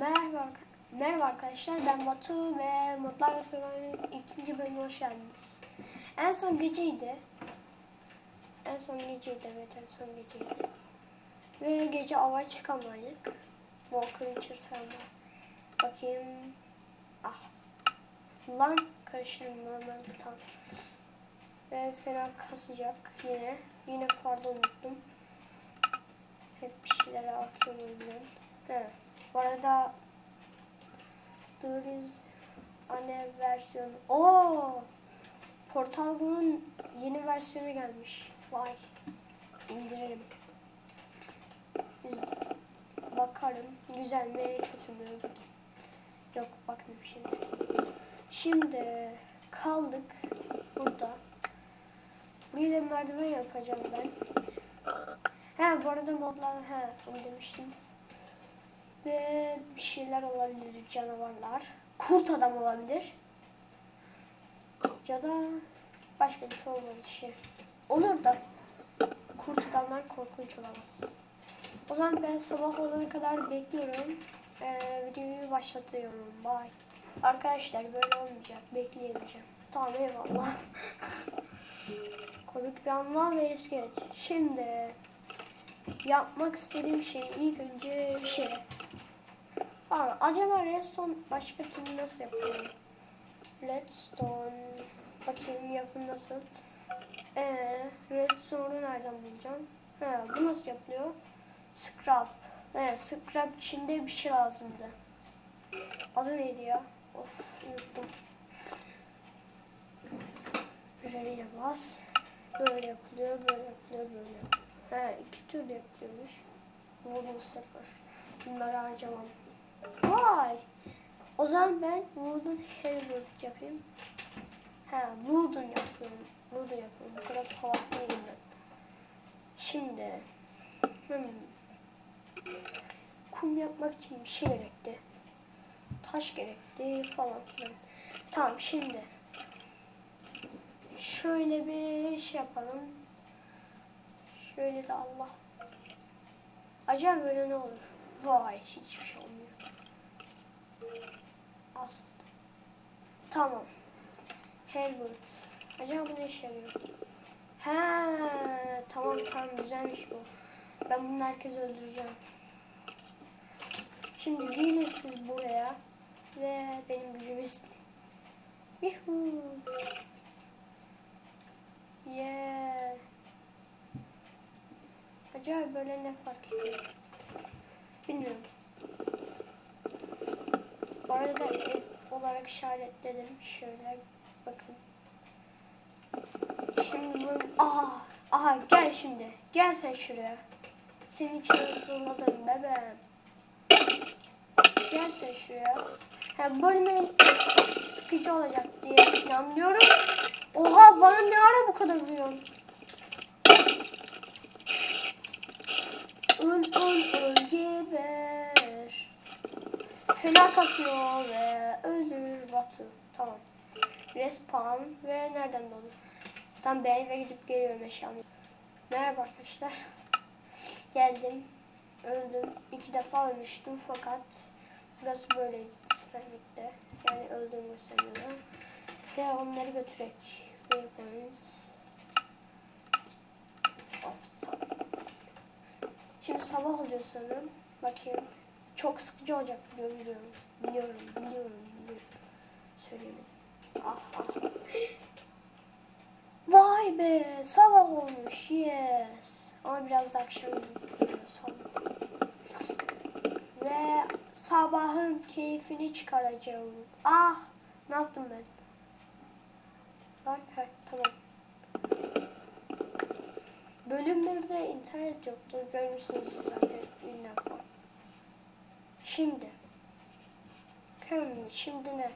Merhaba, merhaba arkadaşlar ben Batu ve Modlar ve Survivor'ın ikinci bölümüne hoş geldiniz. En son geceydi. En son geceydi evet en son geceydi. Ve gece ava çıkamadık. Walker için sarma. Bakayım. Ah. Lan karıştırdım normalde tam. Ve fena kasacak yine. Yine farda unuttum. Hep bir şeylere akıyorum o yüzden. He. Bu arada is anne versiyonu. Oo! Portal Go'nun yeni versiyonu gelmiş. Vay. İndiririm. Bakarım. Güzel mi kötü mü? Yok bakmayayım şimdi. Şimdi kaldık burada. Buraya da merdiven yapacağım ben. He bu arada modlar he onu demiştim. Ve bir şeyler olabilir canavarlar. Kurt adam olabilir. Ya da başka bir şey olmaz işi. Olur da kurt adamdan korkunç olamaz. O zaman ben sabah olana kadar bekliyorum. Ee, videoyu başlatıyorum. Bye. Arkadaşlar böyle olmayacak. Bekleyemeyeceğim. Tamam eyvallah. Komik bir anlam ve iskelet. Şimdi yapmak istediğim şey ilk önce şey. Aa, acaba redstone başka türlü nasıl yapıyor? Redstone bakayım yapım nasıl? Ee, redstone'u nereden bulacağım? He, bu nasıl yapılıyor? Scrap. Evet, scrap içinde bir şey lazımdı. Adı neydi ya? Of, unuttum. R'ye bas. Böyle yapılıyor, böyle yapılıyor, böyle yapılıyor. He, iki türlü yapılıyormuş. Wooden Stepper. Bunları harcamam. Vay. O zaman ben Wooden Herbert yapayım. Ha, Wooden yapıyorum. Wooden yapıyorum. Bu kadar salak değilim ben. Şimdi. Hmm. Kum yapmak için bir şey gerekti. Taş gerekti falan filan. Tamam şimdi. Şöyle bir şey yapalım. Şöyle de Allah. Acaba böyle ne olur? Vay hiçbir şey olmuyor. Ast. Tamam. Herbert. Acaba bu ne işe yarıyor? He, tamam tamam güzelmiş bu. Ben bunu herkese öldüreceğim. Şimdi gelin siz buraya ve benim gücümü isteyin. Yuhuu. Yeah. Acaba böyle ne fark ediyor? Bilmiyorum. Bu arada da ev olarak işaretledim. Şöyle bakın. Şimdi bu... Aha! Aha gel şimdi. Gel sen şuraya. Seni için hazırladım bebeğim. Gel sen şuraya. Ha, bölmeyin sıkıcı olacak diye inanıyorum. Oha bana ne ara bu kadar vuruyorsun? Öl öl öl. Fena kasıyor ve ölür Batu. Tamam. Respawn ve nereden doğdu? Tam ben eve gidip geliyorum eşyamı. Merhaba arkadaşlar. Geldim. Öldüm. İki defa ölmüştüm fakat burası böyle siperlikte. Yani öldüğümü gösteriyor. Ve onları götürek. Waypoints. Şimdi sabah oluyor sanırım. Bakayım. Çok sıkıcı olacak biliyorum. Biliyorum, biliyorum, biliyorum. Söyleyemedim. Ah ah. Vay be sabah olmuş yes. Ama biraz da akşam gidiyor sabah. Ve sabahın keyfini çıkaracağım. Ah ne yaptım ben? Bak ha, tamam. Bölümlerde internet yoktur. Görmüşsünüz zaten ünlem falan. Şimdi. Hmm, şimdi ne?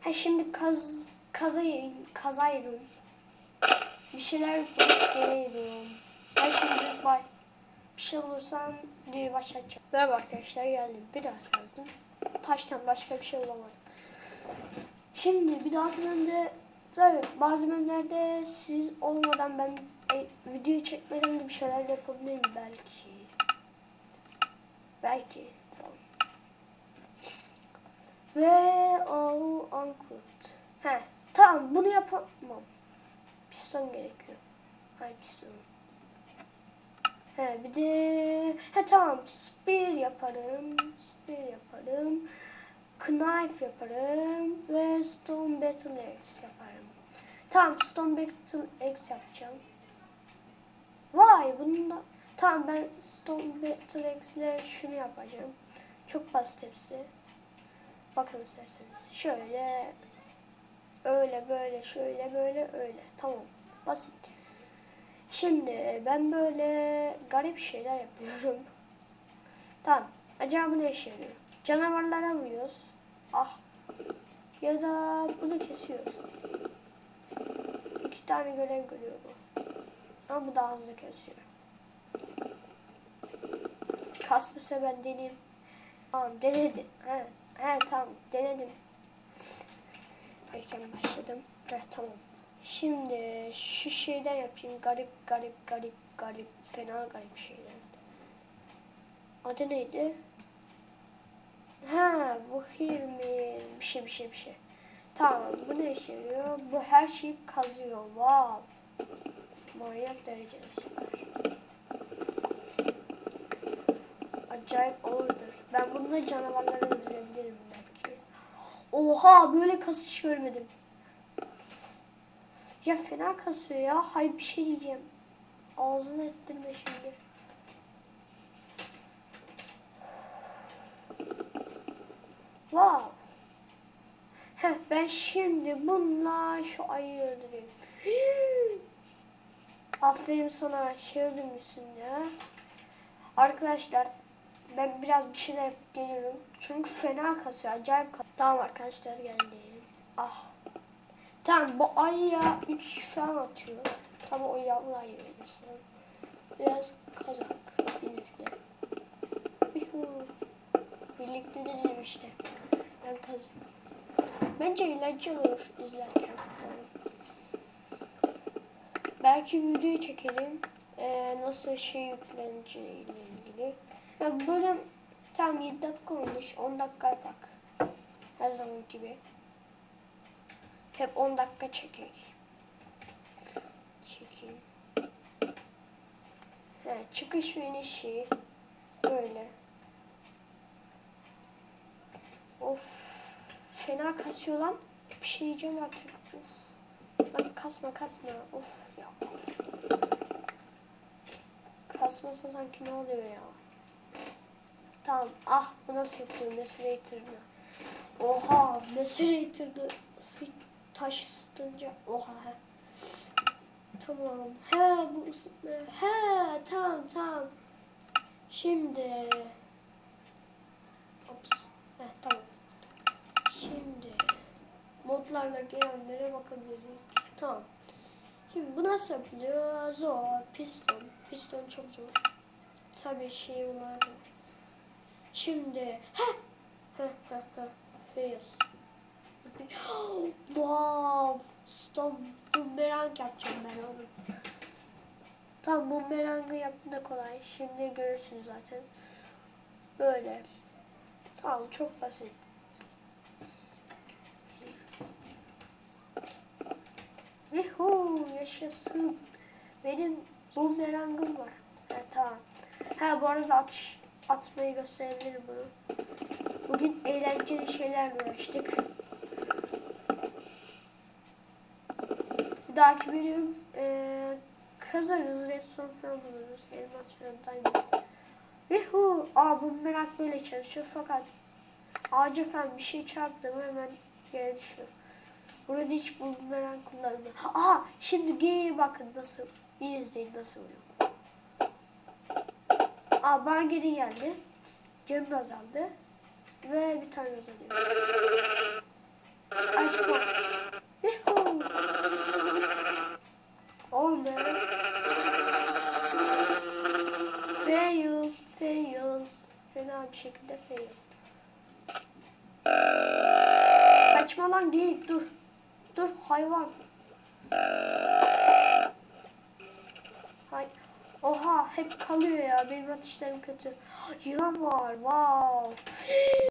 Ha şimdi kaz kazayım, kazayırım. Bir şeyler bulup geliyorum. Ha şimdi bay. Bir şey bulursam diye başlatacağım. Merhaba arkadaşlar geldim. Biraz kazdım. Taştan başka bir şey bulamadım. Şimdi bir dahaki bölümde tabii bazı bölümlerde siz olmadan ben e, video çekmeden de bir şeyler yapabilirim belki. Belki. Ve o ankut. He tamam bunu yapamam. Piston gerekiyor. Hayır piston. He bir de he tamam spear yaparım. Spear yaparım. Knife yaparım ve Stone Battle Axe yaparım. Tamam Stone Battle Axe yapacağım. Vay bunda tamam ben Stone Battle Axe ile şunu yapacağım. Çok basit hepsi. Bakın isterseniz. Şöyle öyle böyle şöyle böyle öyle. Tamam. Basit. Şimdi ben böyle garip şeyler yapıyorum. Tamam. Acaba bu ne işe yarıyor? Canavarlara vuruyoruz. Ah. Ya da bunu kesiyoruz. İki tane görev görüyor bu. Ama bu daha hızlı kesiyor. Kasmışsa ben deneyim. Tamam denedim. Evet. Evet tamam denedim. Erken başladım. Evet tamam. Şimdi şu şeyden yapayım. Garip garip garip garip fena garip şeyler. Adı neydi? Ha bu Hilmi bir şey bir şey bir şey. Tamam bu ne işe yarıyor? Bu her şeyi kazıyor. Wow. Manyak derecede Acayip ağırdır. Ben bununla canavarları öldürebilirim belki. Oha böyle kasış görmedim. Ya fena kasıyor ya. Hayır bir şey diyeceğim. Ağzını ettirme şimdi. Wow. Heh, ben şimdi bununla şu ayıyı öldüreyim. Aferin sana şey öldürmüşsün ya. Arkadaşlar ben biraz bir şeyler yapıp geliyorum. Çünkü fena kasıyor. Acayip kasıyor. Tamam arkadaşlar geldim. Ah. Tamam bu ayıya 3 falan atıyor. Tamam o yavru ayı öyleyse. Biraz kazak birlikte. Birlikte dedim işte. Ben kazım. Bence eğlenceli olur izlerken. Belki videoyu çekelim. Ee, nasıl şey yükleneceğiyle ilgili. Ya bölüm tam 7 dakika olmuş. 10 dakika bak. Her zaman gibi. Hep 10 dakika çekeyim. Çekeyim. He, çıkış ve inişi. Böyle. Of. Fena kasıyor lan. Bir şey yiyeceğim artık. Of. Lan kasma kasma. Of ya. Of. Kasmasa sanki ne oluyor ya. Tamam. Ah bu nasıl yapıyor? Macerator'da. Oha. Macerator'da sı taş ısıtınca. Oha. Tamam. He bu ısıtma. He tamam tamam. Şimdi. Ops. He tamam. Şimdi. Modlarla gelenlere bakabiliriz. Tamam. Şimdi bu nasıl yapılıyor? Zor. Piston. Piston çok zor. Tabii şey var. Şimdi. Heh. Heh heh heh. Fail. wow. Stop. Bumerang yapacağım ben onu. Tamam bumerangı yaptım da kolay. Şimdi görürsünüz zaten. Böyle. Tamam çok basit. Yuhuu yaşasın. Benim bumerangım var. Ha, tamam. Ha bu arada atış atmayı gösterebilirim bunu. Bugün eğlenceli şeylerle uğraştık. Bir dahaki bölüm e, kazarız. Redstone falan buluruz. Elmas falan diamond. Yuhuu. Aa bu merak böyle çalışıyor fakat ağaca falan bir şey çarptı mı hemen yere düşüyor. Burada hiç bumerang kullanmıyor. Aha şimdi G'ye bakın nasıl. İyi izleyin nasıl oluyor. Aa bana geri geldi. Canı da azaldı. Ve bir tane azalıyor. Açma. Yuhuu. Oh man. Fail, fail. Fena bir şekilde fail. Kaçma lan değil dur. Dur hayvan. Hay. Oha hep kalıyor ya benim atışlarım kötü. Yılan var wow.